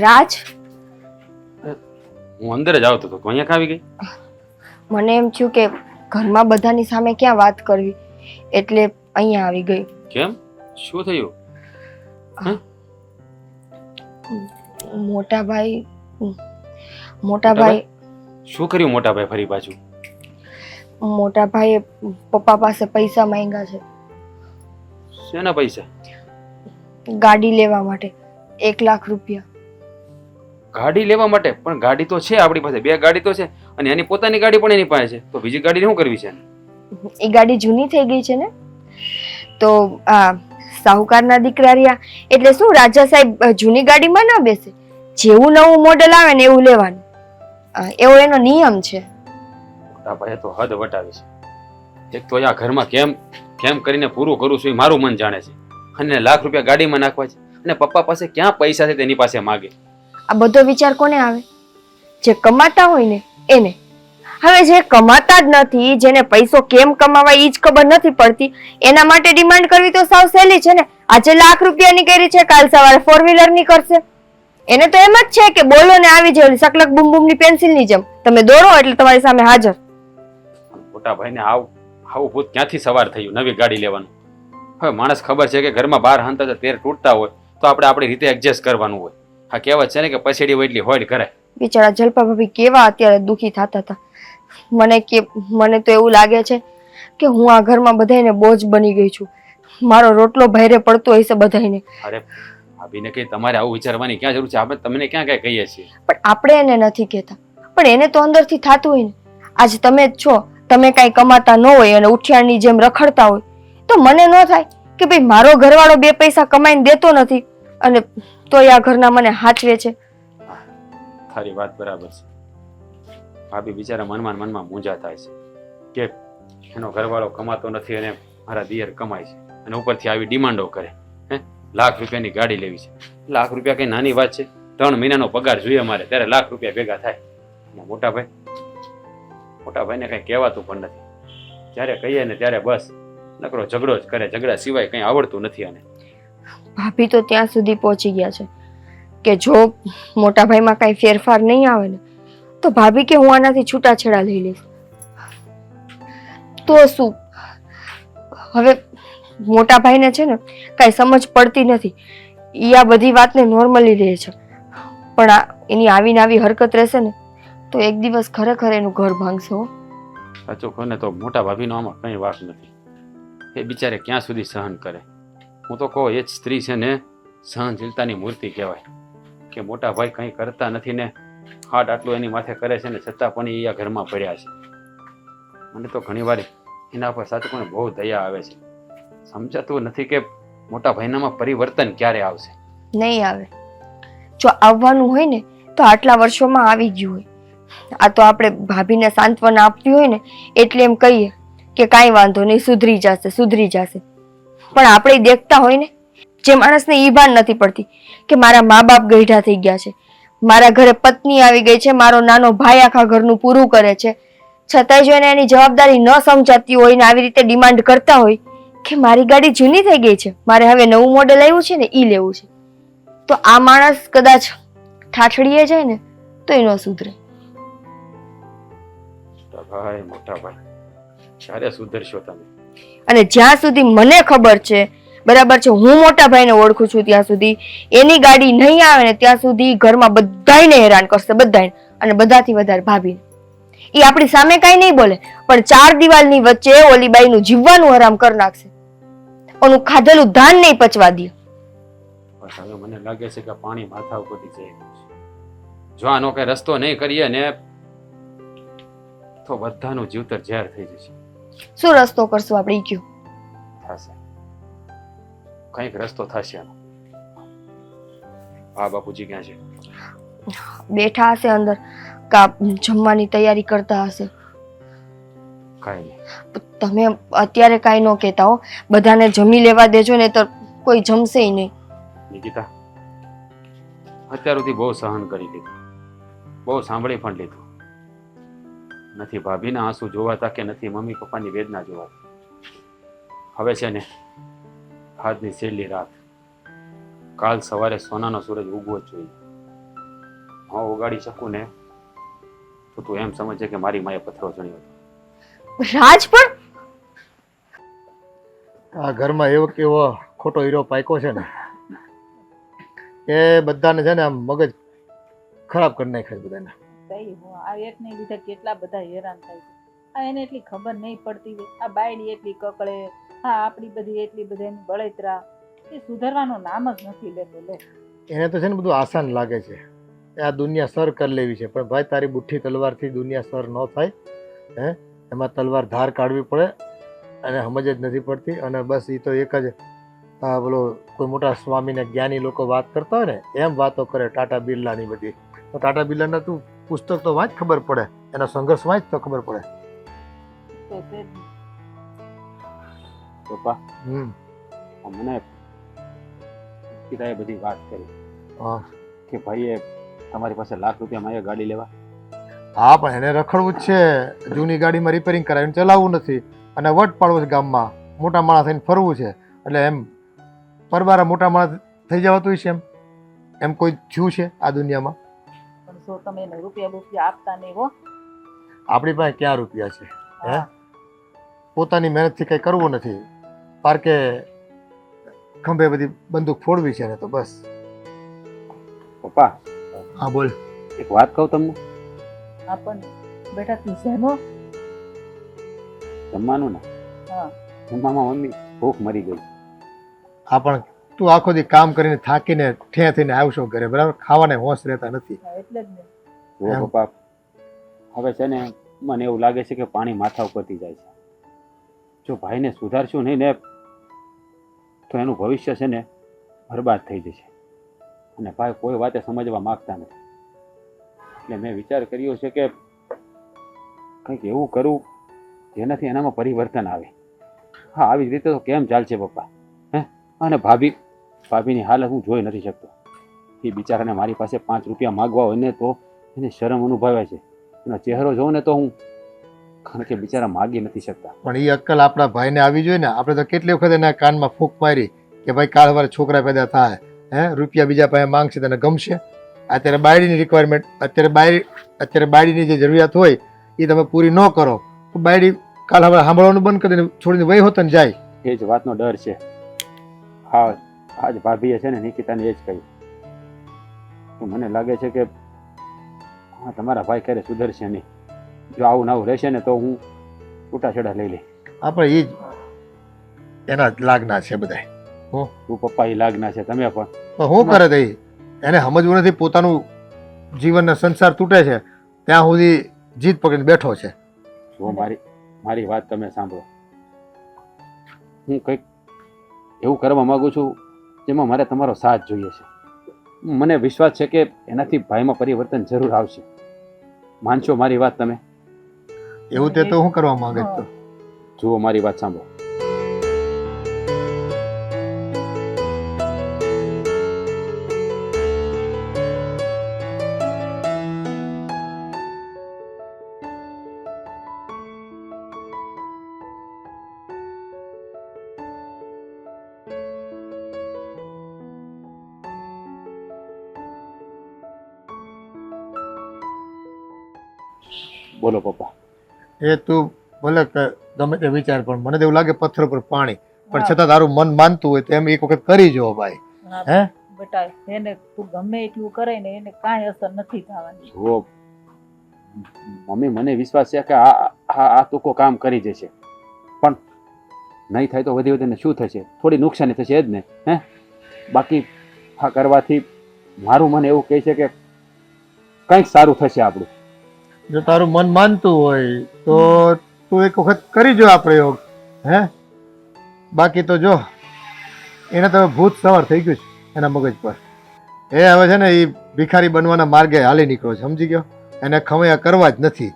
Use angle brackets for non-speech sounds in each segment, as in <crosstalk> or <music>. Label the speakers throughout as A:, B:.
A: રાજ?
B: હું અંદર જ આવતો તું અહીંયા આવી ગઈ?
A: મને એમ થયું કે ઘરમાં બધાની સામે ક્યાં વાત કરવી? એટલે અહીંયા આવી ગઈ.
B: કેમ? શું થયું?
A: મોટા ભાઈ મોટા ભાઈ
B: શું કર્યું મોટા ભાઈ ફરી પાછું?
A: મોટા ભાઈએ પપ્પા પાસે પૈસા માંગ્યા છે.
B: શેના પૈસા?
A: ગાડી લેવા માટે. એક લાખ રૂપિયા.
B: ગાડી લેવા માટે પણ ગાડી તો છે આપણી પાસે બે ગાડી તો છે અને એની પોતાની ગાડી પણ એની પાસે છે. તો બીજી ગાડી શું કરવી છે?
A: એ ગાડી જૂની થઈ ગઈ છે ને? તો આ સાહુકારના દીકરા રહ્યા. એટલે શું રાજા સાહેબ જૂની ગાડીમાં ના બેસે? જેવું નવું મોડેલ આવે ને એવું લેવાનું. એવો એનો નિયમ છે.
B: મોટા તો હદ વટાવી છે. એક તો આ ઘરમાં કેમ કેમ કરીને પૂરું કરું છું એ મારું મન જાણે છે. અને લાખ રૂપિયા ગાડીમાં નાખવા છે. અને પપ્પા પાસે ક્યાં પૈસા છે તેની પાસે માગે.
A: આ બધો વિચાર કોને આવે? જે કમાતા હોય ને, એને. હવે જે કમાતા જ નથી, જેને પૈસો કેમ કમાવા એ જ ખબર નથી પડતી. એના માટે ડિમાન્ડ કરવી તો સાવ સહેલી છે ને. આજે લાખ રૂપિયાની કરી છે, કાલ સવારે ફોર વ્હીલરની કરશે. એને તો એમ જ છે કે બોલો ને આવી જાય સકલક બુમ બુમની પેન્સિલની જેમ. તમે દોરો એટલે તમારી સામે હાજર.
B: મોટા ભાઈને આવ, આવું ભૂત ક્યાંથી સવાર થયું? નવી ગાડી લેવાનું. હવે માણસ ખબર છે કે ઘરમાં બાર હાંતા તેર તૂટતા હોય, તો આપણે આપણી રીતે એડજસ્ટ કરવાનું હોય. આ કહેવત છે ને કે પછેડી એટલી હોય કરે
A: બિચારા જલપા ભાભી કેવા અત્યારે દુખી થતા હતા. મને કે મને તો એવું લાગે છે કે હું આ ઘરમાં બધાયને બોજ બની ગઈ છું. મારો રોટલો ભાઈરે પડતો હશે બધાયને.
B: અરે ભાભીને કે તમારે આવું વિચારવાની ક્યાં જરૂર છે? આપણે તમને ક્યાં કઈ કહીએ છીએ?
A: પણ આપણે એને નથી કહેતા. પણ એને તો અંદરથી થતું હોય ને. આજે તમે જ છો. તમે કાંઈ કમાતા ન હોય અને ઉઠિયાણની જેમ રખડતા હોય. તો મને ન થાય કે ભાઈ મારો ઘરવાળો બે પૈસા કમાઈને દેતો નથી. અને તોય આ ઘરના મને હાચવે છે.
B: તારી વાત બરાબર છે. ભાભી બિચારા મનમાં મનમાં મૂંઝા થાય છે. કે એનો ઘરવાળો કમાતો નથી અને મારા દિયર કમાય છે અને ઉપરથી આવી ડિમાન્ડો કરે. હે? લાખ રૂપિયાની ગાડી લેવી છે. લાખ રૂપિયા કઈ નાની વાત છે? ત્રણ મહિનાનો પગાર જોઈએ મારે ત્યારે લાખ રૂપિયા ભેગા થાય. અને મોટા ભાઈ કઈ કહેવાતું પણ નથી. જ્યારે કહીએ ને ત્યારે બસ, નકરો ઝઘડો જ કરે, ઝઘડા સિવાય કંઈ આવડતું નથી અને
A: ભાભી તો ત્યાં સુધી પહોંચી ગયા છે. કે જો મોટા ભાઈમાં કાંઈ ફેરફાર નહીં આવે ને, તો ભાભી કે હું આનાથી છૂટાછેડા લઈ લઈશ. તો શું? હવે મોટા ભાઈને છે ને, કાંઈ સમજ પડતી નથી. એ આ બધી વાતને નોર્મલી લે છે. પણ આ એની આવીને આવી હરકત રહેશે ને, તો એક દિવસ ખરેખર એનું ઘર ભાંગશે હો.
B: સાચું કોને તો મોટા ભાભીનો આમાં કંઈ વાક નથી. એ બિચારે ક્યાં સુધી સહન કરે? હું તો કહું, એ જ સ્ત્રી છે ને સહનશીલતાની મૂર્તિ કહેવાય. કે મોટા ભાઈ કંઈ કરતા નથી ને હાટ આટલું એની માથે કરે છે ને છતાં પણ એ ઘરમાં પડ્યા છે. મને તો ઘણીવાર એના પર સાચું પણ બહુ દયા આવે છે. સમજાતું નથી કે મોટા ભાઈનામાં પરિવર્તન ક્યારે આવશે.
A: નહીં આવે. જો આવવાનું હોય ને, તો આટલા વર્ષોમાં આવી ગયું હોય. આ તો આપણે ભાભીને સાંત્વના આપવી હોય ને, એટલે એમ કહીએ કે કાંઈ વાંધો નહીં, સુધરી જશે સુધરી જશે. પણ આપણે દેખતા હોય ને, જે માણસને ઈ ભાન નથી પડતી કે મારા મા બાપ ગઈઢા થઈ ગયા છે. મારા ઘરે પત્ની આવી ગઈ છે, મારો નાનો ભાઈ આખા ઘરનું પૂરું કરે છે. છતાંય જો એને એની જવાબદારી ન સમજાતી હોય ને આવી રીતે ડિમાન્ડ કરતા હોય કે મારી ગાડી જૂની થઈ ગઈ છે, મારે હવે નવું મોડેલ આવ્યું છે ને એ લેવું છે. તો આ માણસ કદાચ ઠાઠડીએ જાય ને તો એ ન સુધરે.
B: ભાઈ, મોટા ભાઈ સુધરશો તમે?
A: અને જ્યાં સુધી મને ખબર છે, બરાબર છે, હું મોટા ભાઈને ઓળખું છું ત્યાં સુધી, એની ગાડી નહીં આવે ને ત્યાં સુધી ઘરમાં બધાયને હેરાન કરશે, બધાયને, અને બધાથી વધારે ભાભીને. એ આપણી સામે કાંઈ નહીં બોલે, પણ ચાર દિવાલની વચ્ચે ઓલી બાઈનું જીવવાનું હરામ કરી નાખશે. ઓનું ખાધેલું ધાન નહીં પચવા દે.
B: હવે મને લાગે છે કે પાણી માથા ઉપરથી જો આનો કઈ રસ્તો નહીં કરીએ ને, તો બધાનું જીવતર ઝેર થઈ જશે.
A: શું રસ્તો કરશું આપણે ઈ કયો
B: થશે. કંઈક રસ્તો થશે આનો હા બાપુજી ક્યાં છે?
A: બેઠા હશે અંદર. કા જમવાની તૈયારી કરતા હશે.
B: કાંઈ નહીં.
A: તમે અત્યારે કાંઈ ન કહેતા હો. બધાને જમી લેવા દેજો ને તો કોઈ જમશે નહીં.
B: નિકિતા અત્યાર સુધી બહુ સહન કરી લીધું. બહુ સાંભળી પણ લીધું. નથી ભાભીના આંસુ જોવાતા કે નથી મમ્મી પપ્પાની વેદના જોવાતા હવે છે ને આજની છેલ્લી રાત. કાલ સવારે સોનાનો સૂરજ ઉગવો જ જોઈએ. હું ઉગાડી શકું ને તો તું એમ સમજે કે મારી માએ પથરો ચણ્યો હતો.
A: રાજ પણ?
C: આ ઘરમાં એવો કેવો ખોટો હીરો પાક્યો છે ને એ બધાને છે ને આમ મગજ ખરાબ કરી નાખ્યા બધાને.
D: કઈ હું આ એકને લીધે કેટલા બધા હેરાન થાય છે. આ એને એટલી ખબર નહીં પડતી આ બાયડી એટલી કકળે હા આપણી બધી એટલી બધી એની બળતરા. એ સુધારવાનો નામ જ નથી લેતો, લે.
C: એને તો છે ને બધું આસાન લાગે છે. આ દુનિયા સર કરી લેવી છે. પણ ભાઈ, તારી બુઠ્ઠી તલવારથી દુનિયા સર ન થાય, હે? એમાં તલવાર ધાર કાઢવી પડે અને સમજ જ નથી પડતી. અને બસ એ તો એક જ બોલો, કોઈ મોટા સ્વામીને જ્ઞાની લોકો વાત કરતા હોય ને, એમ વાતો કરે ટાટા બિરલાની બધી. તો ટાટા બિરલાના તું પુસ્તક તો વાંચ ખબર પડે એનો સંઘર્ષ વાંચ તો ખબર પડે.
B: પપ્પા
C: હમ.
B: મને પિતાએ બધી વાત કરી
C: હા.
B: કે ભાઈએ તમારી પાસે લાખ રૂપિયા માં ગાડી લેવા.
C: હા પણ એને રખડવું જ છે. જૂની ગાડીમાં રિપેરિંગ કરાવીને ચલાવવું નથી. અને વટ પાડવું છે ગામમાં. મોટા માણસ થઈને ફરવું છે. એટલે એમ પરબારા મોટા માણસ થઈ જવાતું છે એમ? એમ કોઈ થયું છે આ દુનિયામાં?
D: પણ તમે એને રૂપિયા બુપિયા આપતા નહીં હો.
C: આપણી પાસે ક્યાં રૂપિયા છે હે? પોતાની મહેનતથી કંઈ કરવું નથી. પારકે ખંભે બધી બંદૂક ફોડવી છે ને તો બસ.
B: પપ્પા.
C: હા બોલ.
B: એક વાત કહું તમને?
D: આપણ બેટા તું શેનો?
B: જમવાનું ને?
D: હા.
B: જમવામાં મમ્મી ભૂખ મરી ગઈ.
C: હા પણ તું આખો દી કામ કરીને થાકીને ઠે થઈને આવશો ઘરે બરાબર? ખાવાને હોશ રહેતા નથી.
D: એટલે જ ને.
B: જો પપ્પા હવે છે ને મને એવું લાગે છે કે પાણી માથા ઉપરથી જાય છે. જો ભાઈને સુધારશું નહીં ને તો એનું ભવિષ્ય છે ને બરબાદ થઈ જશે. અને ભાઈ કોઈ વાતે સમજવા માંગતા નથી. એટલે મેં વિચાર કર્યો છે કે કંઈક એવું કરું જેનાથી એનામાં પરિવર્તન આવે. હા આવી જ રીતે તો કેમ ચાલશે પપ્પા? હે? અને ભાભી? ભાભીની હાલત હું જોઈ નથી શકતો. એ બિચારાને મારી પાસે પાંચ રૂપિયા માગવા હોય ને તો એને શરમ અનુભવે છે. એનો ચહેરો જોઉં ને તો હું કારણ કે બિચારા માગી નથી શકતા.
C: પણ એ અક્કલ આપણા ભાઈને આવી જોઈએ ને આપણે તો કેટલી વખત એના કાનમાં ફૂંક મારી કે ભાઈ કાલ વારે છોકરા પેદા થાય હે? રૂપિયા બીજા પાસે માંગશે તને ગમશે? અત્યારે બાયડીની રિક્વાયરમેન્ટ અત્યારે બાયડી અત્યારે બાયડીની જે જરૂરિયાત હોય એ તમે પૂરી ન કરો. તો બાયડી કાલ હવે સાંભળવાનું બંધ કરીને છોડીને વહી હોત ને જાય.
B: એ જ વાતનો ડર છે. હા આજ ભાભીએ છે ને નિકિતાને એ જ કહ્યું. તો મને લાગે છે કે હા તમારા ભાઈ ક્યારે સુધરશે નહીં. જો આવું નવું રહેશે ને તો હું છૂટાછેડા લઈ લઈ
C: આપણે એ જ એના જ લાગના છે બધા
B: તું પપ્પા એ લાગના છે તમે પણ.
C: હું કરે તે એને સમજવું નથી પોતાનું જીવનનો સંસાર તૂટે છે ત્યાં સુધી જીત પકડીને બેઠો છે.
B: જો મારી મારી વાત તમે સાંભળો. હું કંઈક એવું કરવા માગું છું જેમાં મારે તમારો સાથ જોઈએ છે. મને વિશ્વાસ છે કે એનાથી ભાઈમાં પરિવર્તન જરૂર આવશે. માનશો મારી વાત તમે?
C: એવું તે તો હું કરવા માંગે છે.
B: જુઓ મારી વાત સાંભળો.
C: એ તું ભલે ગમે તે વિચાર પણ મને તો એવું લાગે પથ્થર પર પાણી. પણ છતાં તારું મન માનતું હોય તો એમ એક વખત કરી જો ભાઈ. હા?
D: બેટા એને તું ગમે એટલું કરે ને એને કાંઈ અસર નથી થવાની.
B: જુઓ મમ્મી મને વિશ્વાસ છે કે આ આ આ ટૂંકો કામ કરી જશે. પણ નહીં થાય તો વધી વધીને શું થશે? થોડી નુકસાની થશે જ ને. હે? બાકી આ કરવાથી મારું મન એવું કહે છે કે કંઈક સારું થશે આપણું.
C: જો તારું મન માનતું હોય, તો તું એક વખત કરી જો આ પ્રયોગ, હે? બાકી તો જો, એને તો હવે ભૂત સવાર થઈ ગયું છે એના મગજ પર. એ હવે છે ને, એ ભિખારી બનવાના માર્ગે હાલી નીકળ્યો છે, સમજી ગયો? એને ખમૈયા કરવા જ નથી.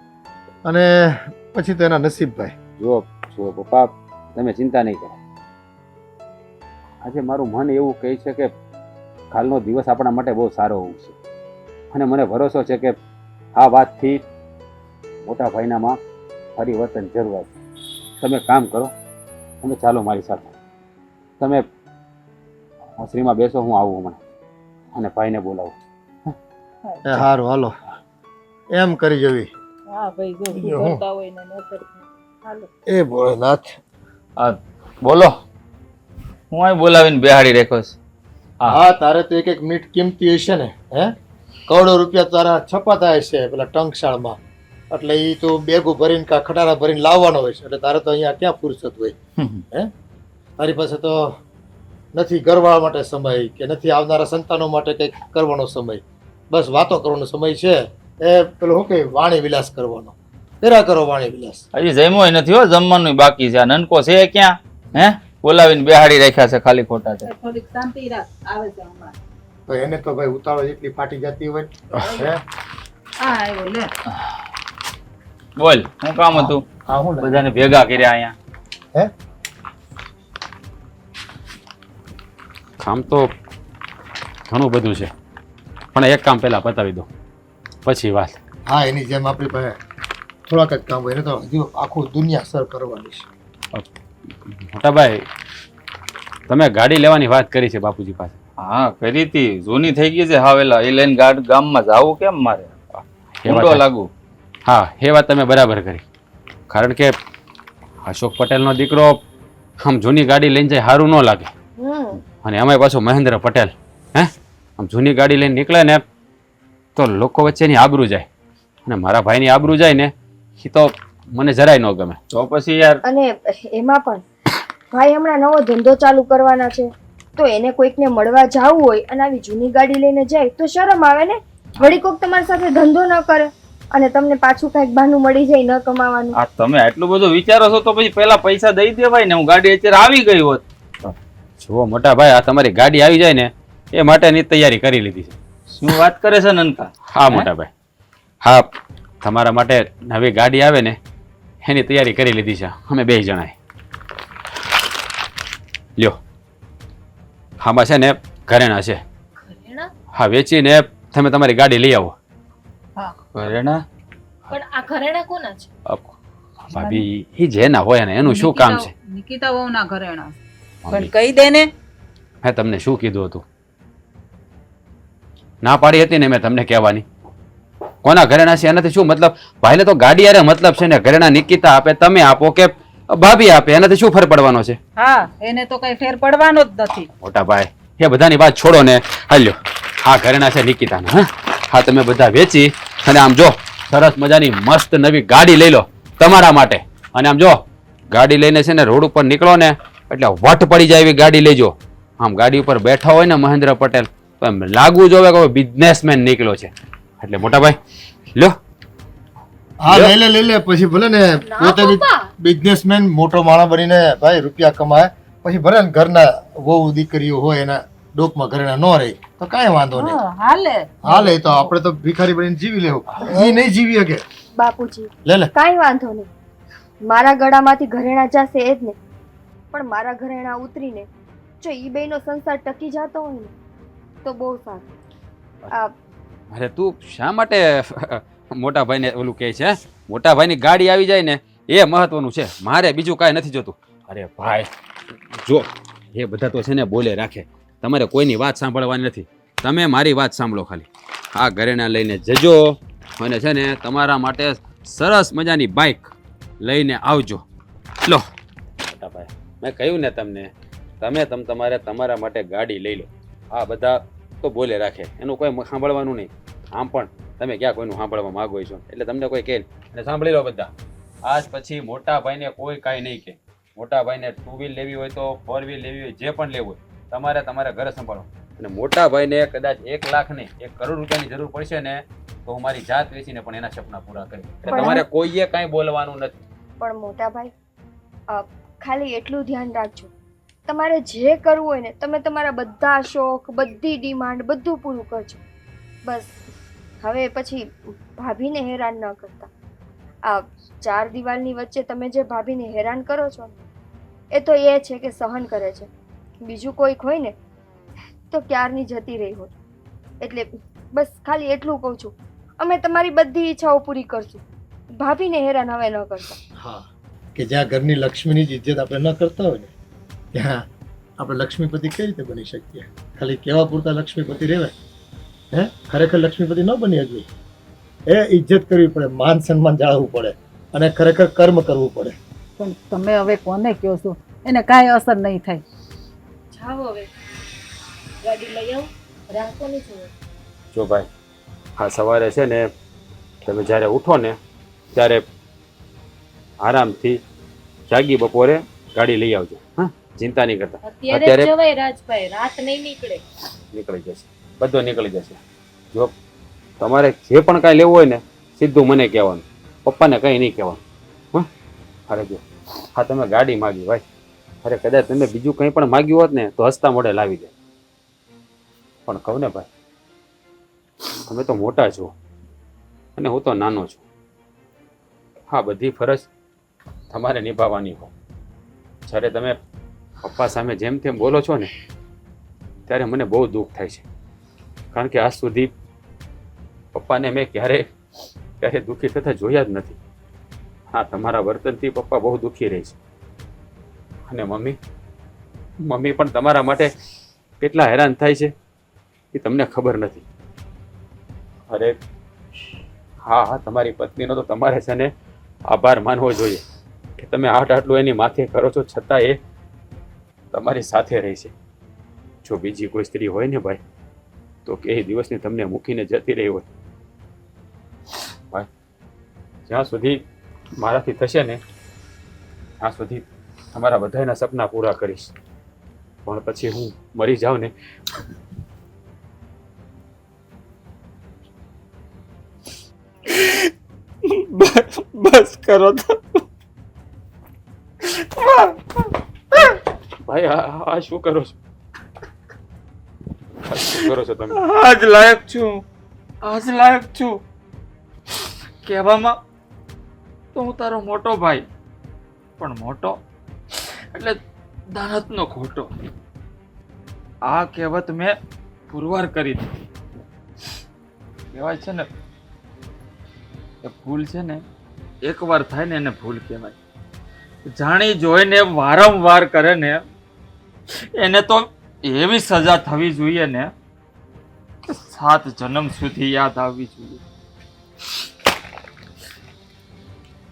C: અને પછી તો એના નસીબ ભાઈ.
B: જુઓ જુઓ પપ્પા, તમે ચિંતા નહીં કરો. આજે મારું મન એવું કહે છે કે કાલનો દિવસ આપણા માટે બહુ સારો હોવું છે. અને મને ભરોસો છે કે આ વાતથી મોટા ભાઈનામાં પરિવર્તન જરૂર આવશે તમે કામ કરો તમે ચાલો મારી સાથે. તમે શ્રીમાં બેસો હું આવું હમણાં. અને ભાઈને બોલાવું.
C: એ સારું હાલો. એમ કરી જવી.
D: હા ભાઈ જો? સુધરતા હોય ને હાલો.
C: એ ભોળેનાથ.
E: આ બોલો. હું અહીં બોલાવીને બેહાડી રાખ્યો છું. હા.
C: હા તારે તો એક એક મીઠ કિંમતી હશે ને હે? કરોડો રૂપિયા તારા છપાતા હશે પેલા ટંકશાળમાં. એટલે એ તો બેગું ભરીને કા ખટારા ભરીને લાવવાનો હોય છે. એટલે તારે તો અહીંયા ક્યાં ફુરસત હોય? હે? તારી પાસે તો નથી ઘરવાળા માટે સમય કે નથી આવનારા સંતાનો માટે કંઈક કરવાનો સમય. બસ વાતો કરવાનો સમય છે. એ પેલો શું કે વાણી વિલાસ કરવાનો. પેરા કરો વાણી વિલાસ.
E: હજી જમ્યો નથી હો જમવાનું બાકી છે. આ નનકો છે ક્યાં? હે? બોલાવીને બેહાડી રાખ્યા છે ખાલી ખોટા છે.
D: થોડીક શાંતિ રાખ આવે છે હમણાં.
C: તો એને તો ભાઈ ઉતાવળ જેટલી ફાટી જતી હોય. હે
D: હા આવ્યો લે.
E: બોલ શું કામ હતું?
C: હા હું
E: બધાને ભેગા કર્યા અહીંયા.
C: હે?
B: કામ તો ઘણું બધું છે. પણ એક કામ પહેલા પતાવી દો. પછી વાત.
C: હા એની જેમ આપણી પાસે થોડાક જ કામ હોય. ને તો હજુ આખું દુનિયા સર કરવાની છે.
B: મોટાભાઈ તમે ગાડી લેવાની વાત કરી છે બાપુજી પાસે.
E: હા કરી હતી. જૂની થઈ ગઈ છે હાવેલા. એ લઈને ગાડ ગામમાં જાવું કેમ મારે? ઊંડો લાગુ.
B: હા એ વાત તમે બરાબર કરી. કારણ કે અશોક પટેલનો દીકરો આમ જૂની ગાડી લઈને જાય સારું ન લાગે. અને અમે પાછો મહેન્દ્ર પટેલ હે? આમ જૂની ગાડી લઈને નીકળે ને તો લોકો વચ્ચેની આબરૂ જાય. અને મારા ભાઈની આબરૂ જાય ને એ તો મને જરાય ન ગમે.
E: તો પછી યાર
A: અને એમાં પણ ભાઈ હમણાં નવો ધંધો ચાલુ કરવાના છે. તો એને કોઈકને મળવા જાવું હોય અને આવી જૂની ગાડી લઈને જાય તો શરમ આવે ને? વળી કોક તમારી સાથે ધંધો ન કરે. અને તમને પાછું કાંઈક બહાનું મળી જાય ન કમાવાનું.
E: આ તમે આટલું બધું વિચારો છો તો પછી પહેલા પૈસા દઈ દેવાય ને હું ગાડી અત્યારે આવી ગઈ હોત.
B: જુઓ મોટા ભાઈ આ તમારી ગાડી આવી જાય ને એ માટેની તૈયારી કરી લીધી છે.
E: શું વાત કરે છે નનકા?
B: હા મોટા ભાઈ. હા તમારા માટે નવી ગાડી આવે ને એની તૈયારી કરી લીધી છે. અમે બે જણાએ લ્યો. આમાં છે ને ઘરેણા છે. હા વેચીને તમે તમારી ગાડી લઈ આવો.
E: ઘરેણા
F: પણ આ ઘરેણા કોના છે?
B: ભાભી એ જેના હોય ને એનું શું કામ છે?
D: નિકિતા વહુના ઘરેણા. પણ કહી દે ને.
B: મેં તમને શું કીધું હતું? ના પાડી હતી ને મેં તમને કહેવાની. કોના ઘરેણા છે? એનાથી શું મતલબ? ભાઈને તો ગાડી યારે મતલબ છે ને ઘરેણા નિકિતા આપે તમે આપો કે ભાભી આપે એનાથી શું ફેર પડવાનો છે?
D: હા એને તો કઈ ફેર પડવાનો જ નથી.
B: મોટા ભાઈ એ બધાની વાત છોડો ને. હાલ્યો. આ ઘરેણા છે નિકિતાના હા? હા તમે બધા વેચી અને આમ જો સરસ મજાની મસ્ત નવી ગાડી લઈ લો તમારા માટે. અને આમ જો ગાડી લઈને છે ને રોડ ઉપર નીકળો ને એટલે વટ પડી જાય એવી ગાડી લેજો. આમ ગાડી ઉપર બેઠા હોય ને મહેન્દ્ર પટેલ તો એમ લાગવું જોવે કે બિઝનેસમેન નીકળ્યો છે. એટલે મોટા ભાઈ લ્યો
C: હા લઈ લે લઈ લે પછી ભલે ને પોતે બિઝનેસમેન મોટો માણસ બનીને ભાઈ રૂપિયા કમાય પછી ભલે ને ઘરના વહુ દીકરીઓ હોય એના ડોકમાં ઘરેણા ન રહે તો કાંઈ વાંધો નહીં.
D: હાલે.
C: હાલે તો આપણે તો ભિખારી બનીને જીવી લેવું. એ નહીં જીવી શકે.
A: બાપુજી
C: લે લે.
A: કાંઈ વાંધો નહીં. મારા ગળામાંથી ઘરેણા જશે એ જ ને. પણ મારા ઘરેણા ઉતરીને જો ઈ બેનો સંસાર ટકી જતો હોય ને તો બહુ સારું. આ
B: અરે તું શા માટે <laughs> મોટા ભાઈને ઓલું કહે છે મોટા ભાઈની ગાડી આવી જાય ને એ મહત્વનું છે. મારે બીજું કાંઈ નથી જોતું. અરે ભાઈ જો એ બધા તો છે ને બોલે રાખે. તમારે કોઈની વાત સાંભળવાની નથી. તમે મારી વાત સાંભળો ખાલી. આ ઘરેણા લઈને જજો અને છે ને તમારા માટે સરસ મજાની બાઇક લઈને આવજો. લો. ભાઈ મેં કહ્યું ને તમને તમે તમ તમારે તમારા માટે ગાડી લઈ લો. આ બધા તો બોલે રાખે એનું કોઈ સાંભળવાનું નહીં. આમ પણ તમે ક્યાં કોઈનું સાંભળવા માગો છો? એટલે તમને કોઈ કહે. અને સાંભળી લો બધા. આજ પછી મોટા ભાઈને કોઈ કાંઈ નહીં કહે. મોટા ભાઈને ટુ વ્હીલ લેવી હોય તો ફોર વ્હીલ લેવી હોય જે પણ લેવું હોય. તમારે તમારા ઘરે સંભાળો. અને મોટા ભાઈને કદાચ એક લાખ નહીં એક કરોડ રૂપિયાની જરૂર પડશે ને તો હું મારી જાત વેચીને પણ એના સપના પૂરા કરી એટલે તમારે કોઈએ કાંઈ બોલવાનું નથી.
A: પણ મોટા ભાઈ ખાલી એટલું ધ્યાન રાખજો. તમારે જે કરવું હોય ને તમે તમારા બધા શોખ બધી ડિમાન્ડ બધું પૂરું કરજો. બસ હવે પછી ભાભીને હેરાન ન કરતા. આ ચાર દિવાલની વચ્ચે તમે જે ભાભીને હેરાન કરો છો એ તો એ છે કે સહન કરે છે. બીજું કોઈક હોય ને તો ક્યારની જતી રહી હોત? એટલે બસ ખાલી એટલું કહું છું. અમે તમારી બધી ઈચ્છાઓ પૂરી કરશું. ભાભીને હેરાન હવે ન કરતા.
C: હા કે જ્યાં ઘરની લક્ષ્મીની જ ઇજ્જત આપણે ન કરતા હોય ને ત્યાં આપણે લક્ષ્મીપતિ કઈ રીતે બની શકીએ? ખાલી કેવા પૂરતા લક્ષ્મીપતિ રહેવાય? હે? ખરેખર લક્ષ્મીપતિ ન બની શકવી એ ઇજ્જત કરવી પડે માન સન્માન જાળવવું પડે અને ખરેખર કર્મ કરવું પડે.
D: પણ તમે હવે કોને કહો છો? એને કાંઈ અસર નહીં થાય.
F: જાઓ હવે. ગાડી લઈ આવો. રાહ કોની જુઓ
B: જો ભાઈ હા સવારે છે ને તમે જ્યારે ઉઠો ને ત્યારે આરામથી જાગી બપોરે ગાડી લઈ આવજો. હા ચિંતા નહીં કરતા.
F: અત્યારે
B: અત્યારે-
F: જવાય રાજભાઈ રાત નહીં નીકળે.
B: નીકળી જશે. બધો નીકળી જશે. જો તમારે જે પણ કાંઈ લેવું હોય ને સીધું મને કહેવાનું. પપ્પાને કંઈ નહીં કહેવાનું. હા અરે જો હા તમે ગાડી માગી ભાઈ. અરે કદાચ તમે બીજું કંઈ પણ માગ્યું હોત ને, તો હસતા મોડે લાવી દે. પણ કહું ને ભાઈ, તમે તો મોટા છો અને હું તો નાનો છું. હા બધી ફરજ તમારે નિભાવવાની હો જ્યારે તમે પપ્પા સામે જેમ તેમ બોલો છો ને, ત્યારે મને બહુ દુઃખ થાય છે. કારણ કે આજ સુધી પપ્પાને મેં ક્યારે ક્યારે દુઃખી થતાં જોયા જ નથી. હા, તમારા વર્તનથી પપ્પા બહુ દુઃખી રહે છે. અને મમ્મી? મમ્મી પણ તમારા માટે કેટલા હેરાન થાય છે એ તમને ખબર નથી. અરે, હા હા, તમારી પત્નીનો તો તમારે છે ને આભાર માનવો જોઈએ કે તમે આટ આટલું એની માથે કરો છો, છતાં એ તમારી સાથે રહે છે. જો બીજી કોઈ સ્ત્રી હોય ને ભાઈ, તો કે એ દિવસની તમને મૂકીને જતી રહી હોય. ભાઈ, જ્યાં સુધી મારાથી થશે ને, ત્યાં સુધી તમારા બધાના સપના પૂરા કરીશ. પણ પછી હું મરી જાઉં ને?
E: બસ કરો તો.
B: ભાઈ આ શું કરો છો? કરો છો તમે?
E: આજ લાયક છું. આજ લાયક છું. કહેવામાં તો હું તારો મોટો ભાઈ પણ મોટો એટલે દાનતનો ખોટો આ કહેવત મેં પુરવાર કરી દીધી કહેવાય છે ને, એ ભૂલ છે ને, એકવાર થાય ને એને ભૂલ કહેવાય. જાણી જોઈને વારંવાર કરે ને, એને તો એવી સજા થવી જોઈએ ને, કે સાત જન્મ સુધી યાદ આવવી જોઈએ.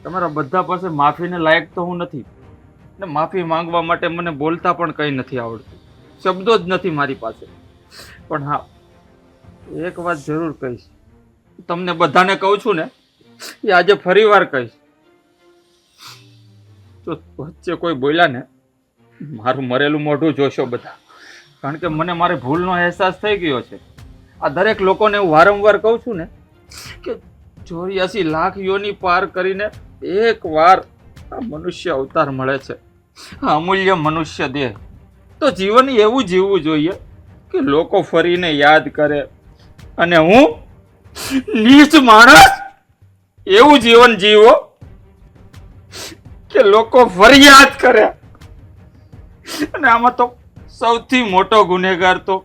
E: તમારા બધા પાસે માફીને લાયક તો હું નથી. ને માફી માંગવા માટે મને બોલતા પણ કંઈ નથી આવડતું. શબ્દો જ નથી મારી પાસે. પણ હા, એક વાત જરૂર કહીશ. તમને બધાને કહું છું ને, એ આજે ફરીવાર કહીશ. તો વચ્ચે કોઈ બોલ્યા ને, મારું મરેલું મોઢું જોશો બધા. કારણ કે મને મારી ભૂલનો અહેસાસ થઈ ગયો છે. આ દરેક લોકોને હું વારંવાર કહું છું ને, કે ચોર્યાસી લાખ યોની પાર કરીને એક વાર આ મનુષ્ય અવતાર મળે છે. અમૂલ્ય મનુષ્ય દેહ. તો જીવન એવું જીવવું જોઈએ કે લોકો ફરીને યાદ કરે. અને હું નીચ માણસ એવું જીવન જીવો કે લોકો ફરિયાદ કરે. અને આમાં તો સૌથી મોટો ગુનેગાર તો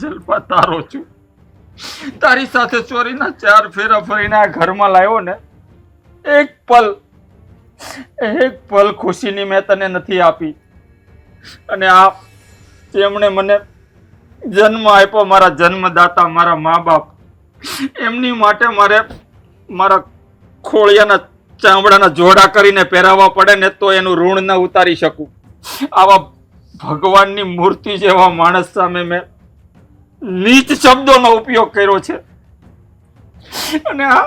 E: જલપા તારો છું. તારી સાથે ચોરીના ચાર ફેરા ફરીને આ ઘરમાં લાવ્યો ને, એક પલ એક પલ ખુશીની મેં તને નથી આપી. અને આ તેમણે મને જન્મ આપ્યો મારા જન્મદાતા, મારા મા બાપ એમની માટે મારે મારા ખોળિયાના ચામડાના જોડા કરીને પહેરાવવા પડે ને તો એનું ઋણ ન ઉતારી શકું. આવા ભગવાનની મૂર્તિ જેવા માણસ સામે મેં નીચ શબ્દોનો ઉપયોગ કર્યો છે. અને આ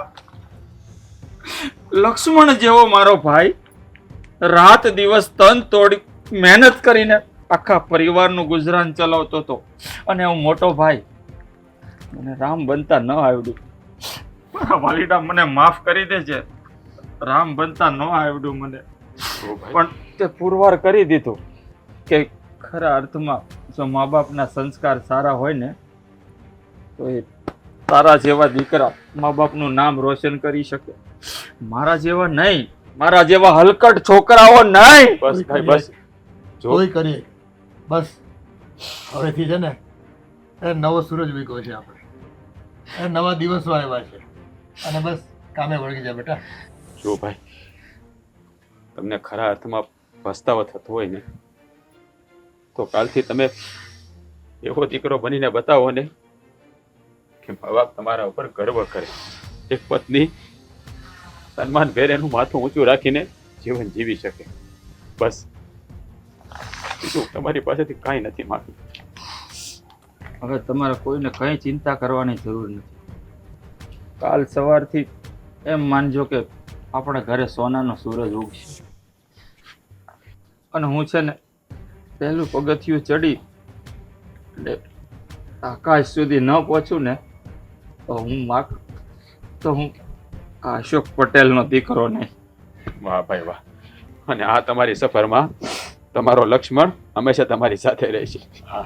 E: લક્ષ્મણ જેવો મારો ભાઈ રાત દિવસ તન તોડી મહેનત કરીને આખા પરિવારનું ગુજરાન ચલાવતો હતો. અને હું મોટો ભાઈ. મને રામ બનતા ન આવડ્યું. મારા વાલીડા મને માફ કરી દે છે રામ બનતા ન આવડ્યું મને. પણ તે પુરવાર કરી દીધું કે ખરા અર્થમાં જો મા બાપના સંસ્કાર સારા હોય ને તો એ તારા જેવા દીકરા મા બાપનું નામ રોશન કરી શકે. મારા જેવા નહીં મારા જેવા હલકટ છોકરાઓ નહીં.
B: બસ ભાઈ બસ. જોઈ
C: કરી. કરીએ બસ. હવેથી છે ને એ નવો સૂરજ વીકો છે આપણે. એ નવા દિવસો આવ્યા છે. અને બસ કામે વળગી જા બેટા.
B: જો ભાઈ તમને ખરા અર્થમાં પસ્તાવો થતો હોય ને તો કાલથી તમે એવો દીકરો બનીને બતાવો ને કે મા બાપ તમારા ઉપર ગર્વ કરે. એક પત્ની સન્માન ભેર એનું માથું ઊંચું રાખીને જીવન જીવી શકે. બસ. બીજું તમારી પાસેથી કાંઈ નથી માગતું.
E: હવે તમારે કોઈને કંઈ ચિંતા કરવાની જરૂર નથી. કાલ સવારથી એમ માનજો કે આપણા ઘરે સોનાનો સૂરજ ઉગશે. અને હું છે ને પહેલું પગથિયું ચડી એટલે આકાશ સુધી ન પહોંચું ને, તો હું માગ તો હું આ અશોક પટેલનો દીકરો નહીં.
B: વાહ ભાઈ વાહ. અને આ તમારી સફરમાં તમારો લક્ષ્મણ હંમેશા તમારી સાથે રહેશે.
E: હા.